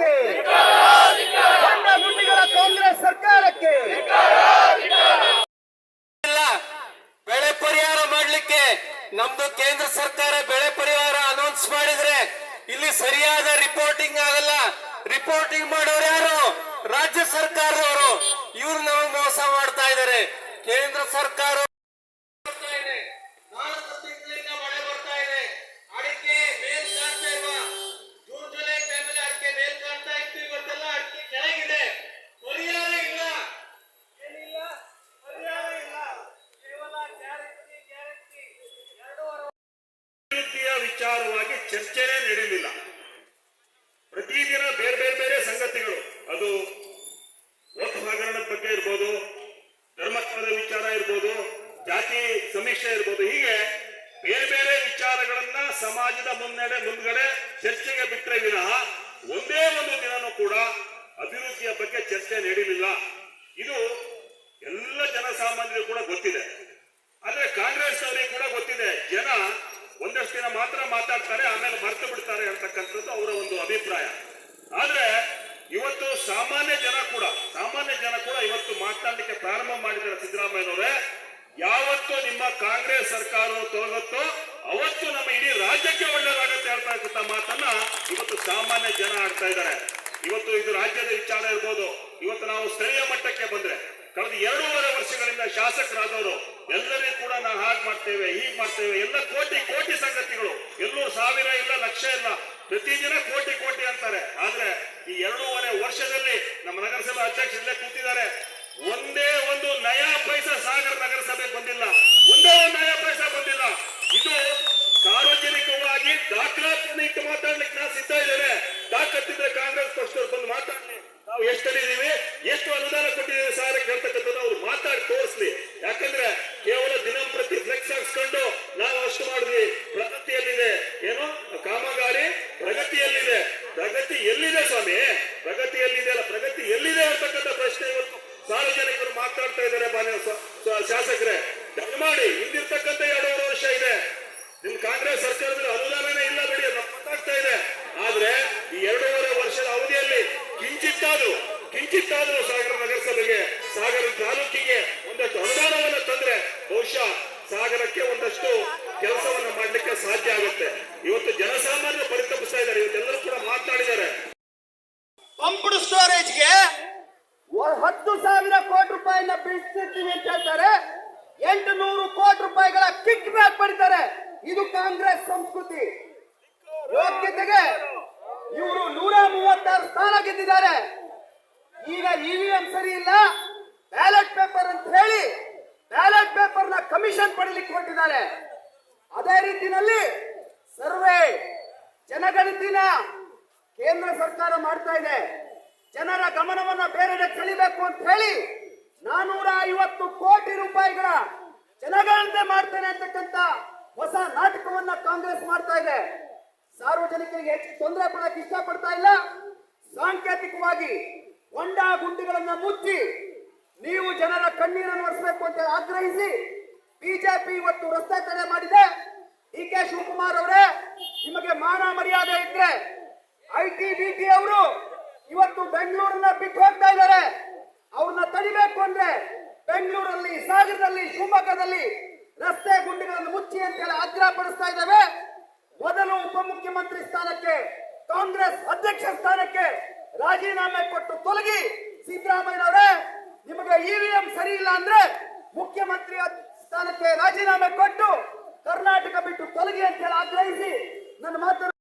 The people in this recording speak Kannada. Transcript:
ಸರ್ಕಾರಕ್ಕೆ. ಕಾಂಗ್ರೆಸ್ ಸರ್ಕಾರಕ್ಕೆ. ಬೆಳೆ ಪರಿಹಾರ ಮಾಡಲಿಕ್ಕೆ ನಮ್ದು ಕೇಂದ್ರ ಸರ್ಕಾರ ಬೆಳೆ ಪರಿಹಾರ ಅನೌನ್ಸ್ ಮಾಡಿದ್ರೆ ಇಲ್ಲಿ ಸರಿಯಾದ ರಿಪೋರ್ಟಿಂಗ್ ಆಗಲ್ಲ. ರಿಪೋರ್ಟಿಂಗ್ ಮಾಡೋರು ಯಾರು? ರಾಜ್ಯ ಸರ್ಕಾರದವರು. ಇವ್ರು ನಮಗೆ ಮೋಸ ಮಾಡ್ತಾ ಇದ್ದಾರೆ. ಕೇಂದ್ರ ಸರ್ಕಾರ ಚರ್ಚೆನೇ ನಡೀಲಿಲ್ಲ. ಪ್ರತಿದಿನ ಬೇರೆ ಬೇರೆ ಬೇರೆ ಸಂಗತಿಗಳು. ಅದು ವಕ್ಫ್ ಹಗರಣದ ಬಗ್ಗೆ ಇರ್ಬೋದು ಧರ್ಮತ್ವದ ವಿಚಾರ ಇರ್ಬೋದು, ಜಾತಿ ಸಮೀಕ್ಷೆ ಇರ್ಬೋದು. ಹೀಗೆ ಬೇರೆ ಬೇರೆ ವಿಚಾರಗಳನ್ನ ಸಮಾಜದ ಮುನ್ನಡೆ, ಮುಂದ್ಗಡೆ ಚರ್ಚೆಗೆ ಬಿಟ್ಟರೆ ವಿನಃ ಒಂದೇ ಒಂದು ದಿನನೂ ಕೂಡ ಅಭಿವೃದ್ಧಿಯ ಬಗ್ಗೆ ಚರ್ಚೆ ನಡೀಲಿಲ್ಲ. ಇದು ಎಲ್ಲ ಜನಸಾಮಾನ್ಯರಿಗೂ ಕೂಡ ಗೊತ್ತಿದೆ. ಆದ್ರೆ ಕಾಂಗ್ರೆಸ್ ಅವರಿಗೆ ಕೂಡ ಗೊತ್ತಿದೆ. ದಿನ ಮಾತ್ರ ಮಾತಾಡ್ತಾರೆ, ಆಮೇಲೆ ಮರ್ತು ಬಿಡ್ತಾರೆ ಅಂತಕ್ಕಂಥದ್ದು ಅವರ ಒಂದು ಅಭಿಪ್ರಾಯ. ಆದ್ರೆ ಇವತ್ತು ಸಾಮಾನ್ಯ ಜನ ಕೂಡ, ಸಾಮಾನ್ಯ ಜನ ಕೂಡ ಇವತ್ತು ಮಾತನಾಡಲಿಕ್ಕೆ ಪ್ರಾರಂಭ ಮಾಡಿದ್ದಾರೆ ಸಿದ್ದರಾಮಯ್ಯನವರೇ. ಯಾವತ್ತು ನಿಮ್ಮ ಕಾಂಗ್ರೆಸ್ ಸರ್ಕಾರ ತೊಲಗುತ್ತೋ ಅವತ್ತು ನಮ್ಮ ಇಡೀ ರಾಜ್ಯಕ್ಕೆ ಒಳ್ಳೇದಾಗುತ್ತೆ ಹೇಳ್ತಾ ಮಾತನ್ನ ಇವತ್ತು ಸಾಮಾನ್ಯ ಜನ ಆಡ್ತಾ ಇದ್ದಾರೆ. ಇವತ್ತು ಇದು ರಾಜ್ಯದ ವಿಚಾರ ಇರ್ಬೋದು. ಇವತ್ತು ಕಳೆದ ಎರಡೂವರೆ ವರ್ಷಗಳಿಂದ ಶಾಸಕರಾದವರು ಎಲ್ಲರಿಗೂ ಕೂಡ ನಾವು ಹಾಗೆ ಮಾಡ್ತೇವೆ, ಹೀಗೆ ಮಾಡ್ತೇವೆ. ಎಲ್ಲ ಕೋಟಿ ಕೋಟಿ ಸಂಗತಿಗಳು. ಎಲ್ಲೂ ಸಾವಿರ ಇಲ್ಲ, ಲಕ್ಷ ಇಲ್ಲ. ಪ್ರತಿದಿನ ಕೋಟಿ ಕೋಟಿ ಅಂತಾರೆ. ಆದ್ರೆ ಈ ಎರಡೂವರೆ ವರ್ಷದಲ್ಲಿ ನಮ್ಮ ನಗರಸಭೆ ಅಧ್ಯಕ್ಷರಲ್ಲೇ ಕೂತಿದ್ದಾರೆ. ಒಂದೇ ಒಂದು ನಯಾ ಪೈಸಾ ಸಾಗರ ನಗರಸಭೆ ಬಂದಿಲ್ಲ. ಒಂದೇ ಒಂದು ನಯಾ ಪೈಸಾ ಬಂದಿಲ್ಲ. ಇದು ಸಾರ್ವಜನಿಕವಾಗಿ ದಾಖಲಾತಿ ಇಟ್ಟು ಮಾತಾಡ್ಲಿಕ್ಕೆ ನಾನು ಸಿದ್ಧ ಇದ್ದೇನೆ. ತಾಕತ್ತಿದ್ರೆ ಕಾಂಗ್ರೆಸ್ ಪಕ್ಷದವರು ಬಂದು ಮಾತಾಡ್ಲಿ. ನಾವು ಎಷ್ಟು ಎಲ್ಲಿದೆ ಸ್ವಾಮಿ? ಪ್ರಗತಿಯಲ್ಲಿದೆ ಅಲ್ಲ? ಪ್ರಗತಿ ಎಲ್ಲಿದೆ ಅಂತಕ್ಕಂಥ ಪ್ರಶ್ನೆ ಇವತ್ತು ಸಾರ್ವಜನಿಕರು ಮಾತಾಡ್ತಾ ಇದ್ದಾರೆ ಮಾನ್ಯ ಶಾಸಕರೇ. ದಯಮಾಡಿ ಹಿಂದಿರ್ತಕ್ಕಂಥ ಎರಡೂವರೆ ವರ್ಷ ಇದೆ. ನಿಮ್ ಕಾಂಗ್ರೆಸ್ ಸರ್ಕಾರದಲ್ಲಿ ಅನುದಾನನೇ ಇಲ್ಲ ಬಿಡಿ ಗೊತ್ತಾಗ್ತಾ ಇದೆ. ಆದ್ರೆ ಈ ಎರಡೂವರೆ ವರ್ಷದ ಅವಧಿಯಲ್ಲಿ ಕಿಂಚಿತ್ತಾದ್ರು ಕಿಂಚಿತ್ತಾದ್ರು ಸಾಗರ ನಗರಸಭೆಗೆ, ಸಾಗರ ತಾಲೂಕಿಗೆ ಒಂದಷ್ಟು ಅನುದಾನವನ್ನು ತಂದ್ರೆ ಬಹುಶಃ ಸಾಗರಕ್ಕೆ ಒಂದಷ್ಟು ಕೆಲಸವನ್ನು ಮಾಡ್ಲಿಕ್ಕೆ ಸಾಧ್ಯ ಆಗುತ್ತೆ. ಇವತ್ತು ಜನಸಾಮಾನ್ಯರು ಹತ್ತು ಸಾವಿರ ಕೋಟಿ ರೂಪಾಯಿನ ಬಿಡಿಸ್ತೀವಿ ಅಂತ ಹೇಳ್ತಾರೆ. ಎಂಟು ನೂರು ಕೋಟಿ ರೂಪಾಯಿಗಳ ಕಿಕ್ ಬ್ಯಾಕ್ ಪಡಿತಾರೆ ಇದು ಕಾಂಗ್ರೆಸ್ ಸಂಸ್ಕೃತಿ. ಯೋಗ್ಯತೆಗೆ ಇವರು ನೂರ ಮೂವತ್ತಾರು ಸ್ಥಾನ ಗೆದ್ದಿದ್ದಾರೆ. ಈಗ ಇವಿಎಂ ಸರಿ ಇಲ್ಲ. ಬ್ಯಾಲೆಟ್ ಪೇಪರ್ ಅಂತ ಹೇಳಿ ಬ್ಯಾಲೆಟ್ ಪೇಪರ್ನ ಕಮಿಷನ್ ಪಡಿಲಿಕ್ಕೆ ಹೊರಟಿದ್ದಾರೆ. ಅದೇ ರೀತಿಯಲ್ಲಿ ಸರ್ವೆ, ಜನಗಣತಿನ ಕೇಂದ್ರ ಸರ್ಕಾರ ಮಾಡ್ತಾ ಇದೆ. ಜನರ ಗಮನವನ್ನು ಬೇರೆಡೆ ಸೆಳಿಬೇಕು ಅಂತ ಹೇಳಿ ನಾನೂರ ಐವತ್ತು ಕೋಟಿ ರೂಪಾಯಿಗಳ ಜನಗಳಂತೆ ಮಾಡ್ತೇನೆ ಅಂತಕ್ಕಂತ ಹೊಸ ನಾಟಕವನ್ನ ಕಾಂಗ್ರೆಸ್ ಮಾಡ್ತಾ ಇದೆ. ಸಾರ್ವಜನಿಕರಿಗೆ ಹೆಚ್ಚು ತೊಂದರೆ ಪಡಕ್ಕೆ ಇಷ್ಟಪಡ್ತಾ ಇಲ್ಲ. ಸಾಂಕೇತಿಕವಾಗಿ ಹೊಂಡ ಗುಂಡಿಗಳನ್ನ ಮುಚ್ಚಿ ನೀವು ಜನರ ಕಣ್ಣೀರನ್ನು ಒರೆಸಬೇಕು ಅಂತ ಆಗ್ರಹಿಸಿ ಬಿಜೆಪಿ ಇವತ್ತು ರಸ್ತೆ ತಡೆ ಮಾಡಿದೆ. ಡಿ ಕೆ ಶಿವಕುಮಾರ್ ಅವರೇ, ನಿಮಗೆ ಮಾನ ಮರ್ಯಾದೆ ಇದ್ರೆ ಐ ಟಿ ಬಿ ಟಿ ಅವರು ಇವತ್ತು ಬೆಂಗಳೂರನ್ನ ಬಿಟ್ಟು ಹೋಗ್ತಾ ಇದ್ದಾರೆ. ಅವ್ರನ್ನ ತಡಿಬೇಕು ಅಂದ್ರೆ ಬೆಂಗಳೂರಲ್ಲಿ, ಸಾಗರದಲ್ಲಿ, ಶಿವಮೊಗ್ಗದಲ್ಲಿ ರಸ್ತೆ ಗುಂಡಿಗಳನ್ನು ಮುಚ್ಚಿ ಅಂತ ಹೇಳಿ ಆಗ್ರಹ ಪಡಿಸ್ತಾ ಇದ್ದಾವೆ. ಮೊದಲು ಉಪಮುಖ್ಯಮಂತ್ರಿ ಸ್ಥಾನಕ್ಕೆ, ಕಾಂಗ್ರೆಸ್ ಅಧ್ಯಕ್ಷ ಸ್ಥಾನಕ್ಕೆ ರಾಜೀನಾಮೆ ಕೊಟ್ಟು ತೊಲಗಿ ಸಿದ್ದರಾಮಯ್ಯನವರೇ, ನಿಮಗೆ ಇವಿಎಂ ಸರಿ ಇಲ್ಲ ಅಂದ್ರೆ ಮುಖ್ಯಮಂತ್ರಿ ಸ್ಥಾನಕ್ಕೆ ರಾಜೀನಾಮೆ ಕೊಟ್ಟು ಕರ್ನಾಟಕ ಬಿಟ್ಟು ತೊಲಗಿ ಅಂತ ಹೇಳಿ ಆಗ್ರಹಿಸಿ ನನ್ನ ಮಾತನ್ನು